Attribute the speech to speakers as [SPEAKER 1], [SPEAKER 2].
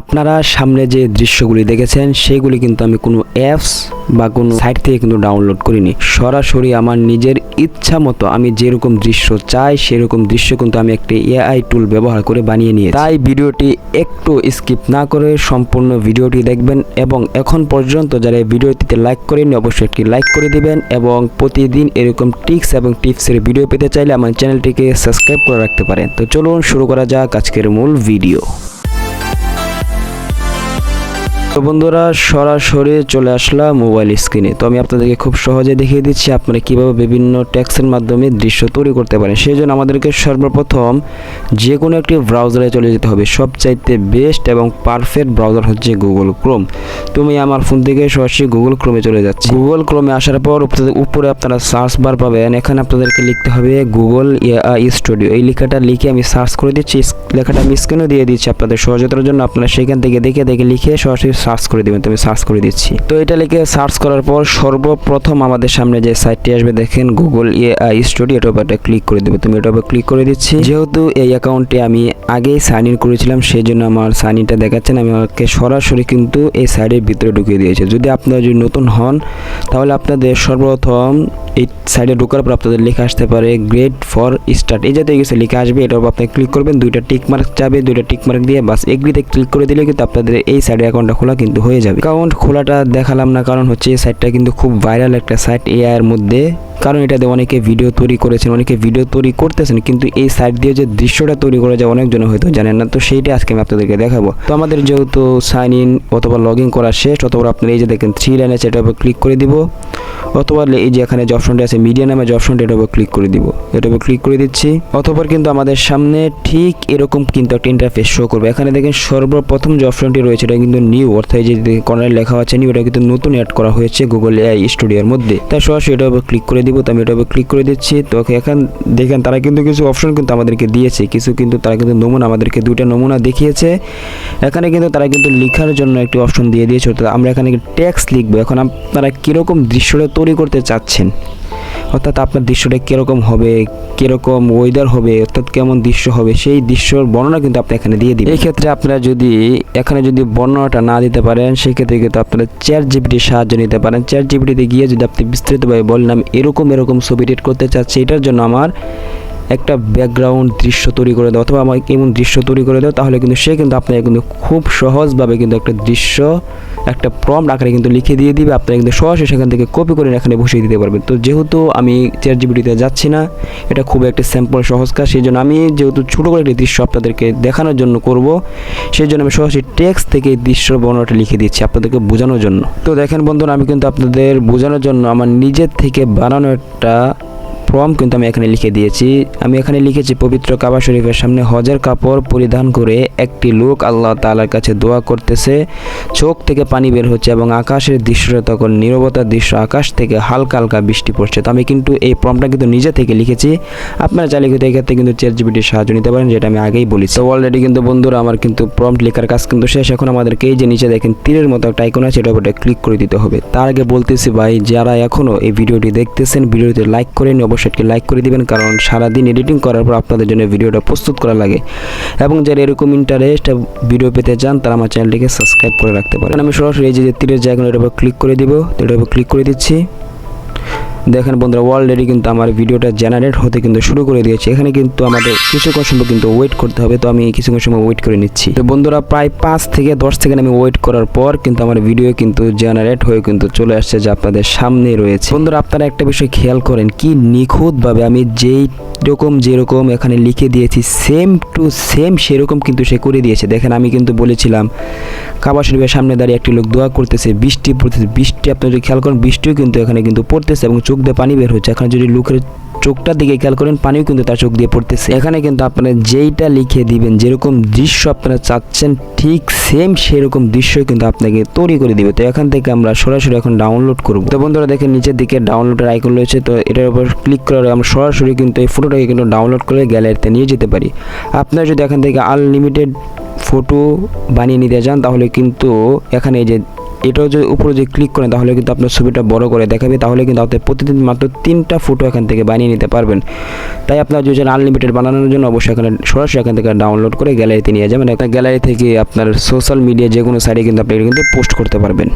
[SPEAKER 1] আপনারা সামনে যে দৃশ্যগুলি দেখেছেন, সেগুলি কিন্তু আমি কোনো অ্যাপস বা কোনো সাইট থেকে কিন্তু ডাউনলোড করিনি। সরাসরি আমার নিজের ইচ্ছা মতো আমি যেরকম দৃশ্য চাই, সেরকম দৃশ্য কিন্তু আমি একটি এআই টুল ব্যবহার করে বানিয়ে নিয়ে তাই ভিডিওটি একটু স্কিপ না করে সম্পূর্ণ ভিডিওটি দেখবেন এবং এখন পর্যন্ত যারা ভিডিওটিতে লাইক করেনি অবশ্যই একটি লাইক করে দিবেন এবং প্রতিদিন এরকম টিক্স এবং টিপসের ভিডিও পেতে চাইলে আমার চ্যানেলটিকে সাবস্ক্রাইব করে রাখতে পারেন। তো চলুন শুরু করা যাক আজকের মূল ভিডিও তো বন্ধুরা, সরাসরি চলে আসলাম মোবাইল স্ক্রিনে তো আমি আপনাদেরকে খুব সহজে দেখিয়ে দিচ্ছি আপনারা কীভাবে বিভিন্ন ট্যাক্সের মাধ্যমে দৃশ্য তৈরি করতে পারেন। সেই জন্য আমাদেরকে সর্বপ্রথম যে কোনো একটি ব্রাউজারে চলে যেতে হবে। সবচাইতে বেস্ট এবং পারফেক্ট ব্রাউজার হচ্ছে গুগল ক্রোম তুমি আমার ফোন থেকে সরাসরি গুগল ক্রোমে চলে যাচ্ছি। গুগল ক্রোমে আসার পর উপরে- আপনারা সার্চ বার পাবেন। এখানে আপনাদেরকে লিখতে হবে গুগল স্টুডিও এই লেখাটা লিখে আমি সার্চ করে দিচ্ছি। লেখাটা আমি স্ক্রিনে দিয়ে দিচ্ছি। আপনাদের সহজতার জন্য আপনারা সেখান থেকে দেখে দেখে লিখে সরাসরি সার্চ করে দেবেন, তো আমি সার্চ করে দিচ্ছি। তো এটা লিখে সার্চ করার পর সর্বপ্রথম আমাদের সামনে যে সাইটটি আসবে, দেখেন গুগল এআই স্টুডিও এটার উপর ক্লিক করে দেবে। তুমি এটার উপর ক্লিক করে দিচ্ছি। যেহেতু এই অ্যাকাউন্টে আমি আগেই সাইন ইন করেছিলাম, সেই জন্য আমার সাইন ইনটা দেখাচ্ছেন আমি আমাকে সরাসরি কিন্তু এই সাইডের ভিতরে ঢুকিয়ে দিয়েছে। যদি আপনারা যদি নতুন হন, তাহলে আপনাদের সর্বপ্রথম এই সাইডে ঢোকার পর আপনাদের লেখা আসতে পারে গ্রেড ফর স্টার্ট। এই জাতীয় কিছু লেখা আসবে, এটার উপর আপনি ক্লিক করবেন, দুইটা টিক মার্ক যাবে, দুইটা টিক মার্ক দিয়ে বাস এগ্রিতে ক্লিক করে দিলে কিন্তু আপনাদের এই সাইডে অ্যাকাউন্টটা খোলা কিন্তু হয়ে যাবে। অ্যাকাউন্ট খোলাটা দেখালাম না, কারণ হচ্ছে এই সাইটটা কিন্তু খুব ভাইরাল একটা সাইট এর মধ্যে। কারণ এটাতে অনেকে ভিডিও তৈরি করেছেন, অনেকে ভিডিও তৈরি করতেছেন, কিন্তু এই সাইট দিয়ে যে দৃশ্যটা তৈরি করা যায় অনেকজন হয়তো জানেন না। তো সেইটা আজকে আমি আপনাদেরকে দেখাবো। তো আমাদের যেহেতু সাইন ইন অথবা লগ ইন করা শেষ, অথবা আপনারা এই যে দেখেন থ্রি লাইন আছে উপর ক্লিক করে দিব। অথবা এই যে এখানে যে অপশনটা আছে মিডিয়া নামে যে অপশনটা এটার উপর ক্লিক করে দিব। এটার উপর ক্লিক করে দিচ্ছি। অথবা কিন্তু আমাদের সামনে ঠিক এরকম কিন্তু একটা ইন্টারফেস শো করবে। এখানে দেখেন সর্বপ্রথম যে অপশনটি রয়েছে, এটা কিন্তু নিউ অর্থাৎ যে কর্নারে লেখা আছে নিউ এটা কিন্তু নতুন অ্যাড করা হয়েছে গুগল এআই স্টুডিওর মধ্যে। তাই সরাসরি এটার উপর ক্লিক করে দিব। তো আমি এটাকে ক্লিক করে দিচ্ছি। তো এখন, দেখেন, তারা কিন্তু কিছু অপশন কিন্তু আমাদেরকে দিয়েছে। কিছু কিন্তু তারা কিন্তু নমুনা আমাদেরকে দুইটা নমুনা দেখিয়েছে। এখানে কিন্তু তারা কিন্তু লেখার জন্য একটি অপশন দিয়ে দিয়েছে। অর্থাৎ আমরা এখানে ট্যাক্স লিখব। এখন আপনারা কীরকম দৃশ্যটা তৈরি করতে চাচ্ছেন? অর্থাৎ আপনার দৃশ্যটা কীরকম হবে, কীরকম ওয়েদার হবে, অর্থাৎ কেমন দৃশ্য হবে, সেই দৃশ্যর বর্ণনা কিন্তু আপনি এখানে দিয়ে দিবেন। এই ক্ষেত্রে আপনারা যদি, এখানে যদি বর্ণনাটা না দিতে পারেন, সেক্ষেত্রে কিন্তু আপনারা চ্যাট জিপিটির সাহায্য নিতে পারেন। চ্যাট জিপিটিতে গিয়ে যদি আপনি বিস্তারিতভাবে বললাম এরকম এরকম ছবি এডিট করতে চাচ্ছি, এটার জন্য আমার একটা ব্যাকগ্রাউন্ড দৃশ্য তৈরি করে দাও অথবা আমার এমন দৃশ্য তৈরি করে দাও তাহলে কিন্তু সে কিন্তু আপনাকে কিন্তু খুব সহজভাবে কিন্তু একটা দৃশ্য, একটা প্রম্পট আকারে কিন্তু লিখে দিয়ে দিবে, আপনারা কিন্তু সরাসরি সেখান থেকে কপি করে এখানে বসিয়ে দিতে পারবেন। তো যেহেতু আমি চেয়ার জিবিটিতে যাচ্ছি না, এটা খুব একটা স্যাম্পল সহজ কাজ, সেই জন্য আমি যেহেতু ছোটো করে একটি দৃশ্য আপনাদেরকে দেখানোর জন্য করব, সেই জন্য আমি সরাসরি টেক্সট থেকে এই দৃশ্যর বর্ণনাটা লিখে দিচ্ছি আপনাদেরকে বোঝানোর জন্য। তো দেখেন বন্ধুরা, আমি কিন্তু আপনাদের বোঝানোর জন্য আমার নিজের থেকে বানানো একটা ফর্ম কিন্তু আমি এখানে লিখে দিয়েছি। আমি এখানে লিখেছি, পবিত্র কাবা শরীফের সামনে হজের কাপড় পরিধান করে একটি লোক আল্লাহ তালার কাছে দোয়া করতেছে। চোখ থেকে পানি বের হচ্ছে এবং আকাশের দৃশ্যটা তখন নীরবতার দৃশ্য, আকাশ থেকে হালকা হালকা বৃষ্টি পড়ছে। তো আমি কিন্তু এই ফর্মটা কিন্তু নিজে থেকে লিখেছি। আপনারা চাইলে কিন্তু এই ক্ষেত্রে কিন্তু চেয়ার জিবিটির সাহায্য নিতে পারেন, যেটা আমি আগেই বলেছি। তো অলরেডি কিন্তু বন্ধুরা, আমার কিন্তু প্রম্পট লেখার কাজ কিন্তু শেষ। এখন আমাদেরকে এই যে নিচে দেখেন, তীরের মতো একটা আইকন আছে, এটার উপরে ক্লিক করে দিতে হবে। তার আগে বলতেছি ভাই, যারা এখনও এই ভিডিওটি দেখতেছেন ভিডিওতে লাইক করেন অবশ্যই একটি লাইক করে দিবেন, কারণ সারাদিন এডিটিং করার পর আপনাদের জন্য ভিডিওটা প্রস্তুত করা লাগে। এবং যারা এরকম ইন্টারেস্ট ভিডিও পেতে চান, তারা আমার চ্যানেলটিকে সাবস্ক্রাইব করে রাখতে পারেন। আমি সরাসরি এই যে তীরের জায়গা এটার উপর ক্লিক করে দিব এটার উপর ক্লিক করে দিচ্ছি। দেখেন বন্ধুরা অলরেডি কিন্তু আমার ভিডিওটা জেনারেট হতে কিন্তু শুরু করে দিয়েছে। এখানে কিন্তু আমাদের কিছুক্ষণ সময় কিন্তু ওয়েট করতে হবে, তো আমি কিছুক্ষণ সময় ওয়েট করে নিচ্ছি। তো বন্ধুরা, প্রায় পাঁচ থেকে দশ সেকেন্ড আমি ওয়েট করার পর কিন্তু আমার ভিডিও কিন্তু জেনারেট হয়ে কিন্তু চলে আসছে, যে আপনাদের সামনে রয়েছে। বন্ধুরা, আপনারা একটা বিষয় খেয়াল করেন, কি নিখুঁতভাবে আমি যেই রকম যেরকম এখানে লিখে দিয়েছি সেম টু সেম সেরকম কিন্তু সে করে দিয়েছে। দেখেন, আমি কিন্তু বলেছিলাম কাবা শরীফের সামনে দাঁড়িয়ে একটি লোক দোয়া করতেছে, বৃষ্টি পড়তেছে, বৃষ্টি আপনি যদি খেয়াল করেন, বৃষ্টিও কিন্তু এখানে কিন্তু পড়তেছে এবং চোখ দিয়ে পানি বের হচ্ছে। এখানে যদি লোকের চোখটার দিকে খেয়াল করেন, পানিও কিন্তু তার চোখ দিয়ে পড়তেছে। এখানে কিন্তু আপনারা যেইটা লিখে দিবেন, যেরকম দৃশ্য আপনারা চাচ্ছেন, ঠিক সেম সেরকম দৃশ্য কিন্তু আপনাকে তৈরি করে দিবে। তো এখান থেকে আমরা সরাসরি এখন ডাউনলোড করব। তো বন্ধুরা দেখেন, নিচের দিকে ডাউনলোডের আইকন রয়েছে, তো এটার উপর ক্লিক করার আমরা সরাসরি কিন্তু এই ফটোটাকে কিন্তু ডাউনলোড করে গ্যালারিতে নিয়ে যেতে পারি। আপনারা যদি এখান থেকে আনলিমিটেড ফটো বানিয়ে নিতে চান, তাহলে কিন্তু এখানে যে, এটাও যদি উপরে যদি ক্লিক করেন, তাহলে কিন্তু আপনার ছবিটা বড় করে দেখাবে, তাহলে কিন্তু আপনি প্রতিদিন মাত্র তিনটা ফটো এখান থেকে বানিয়ে নিতে পারবেন। তাই আপনার যদি আনলিমিটেড বানানোর জন্য, অবশ্যই এখানে সরাসরি এখান থেকে ডাউনলোড করে গ্যালারিতে নিয়ে যাবেন। একটা গ্যালারি থেকে আপনার সোশ্যাল মিডিয়া যে কোনো সাইডে কিন্তু আপনি কিন্তু পোস্ট করতে পারবেন।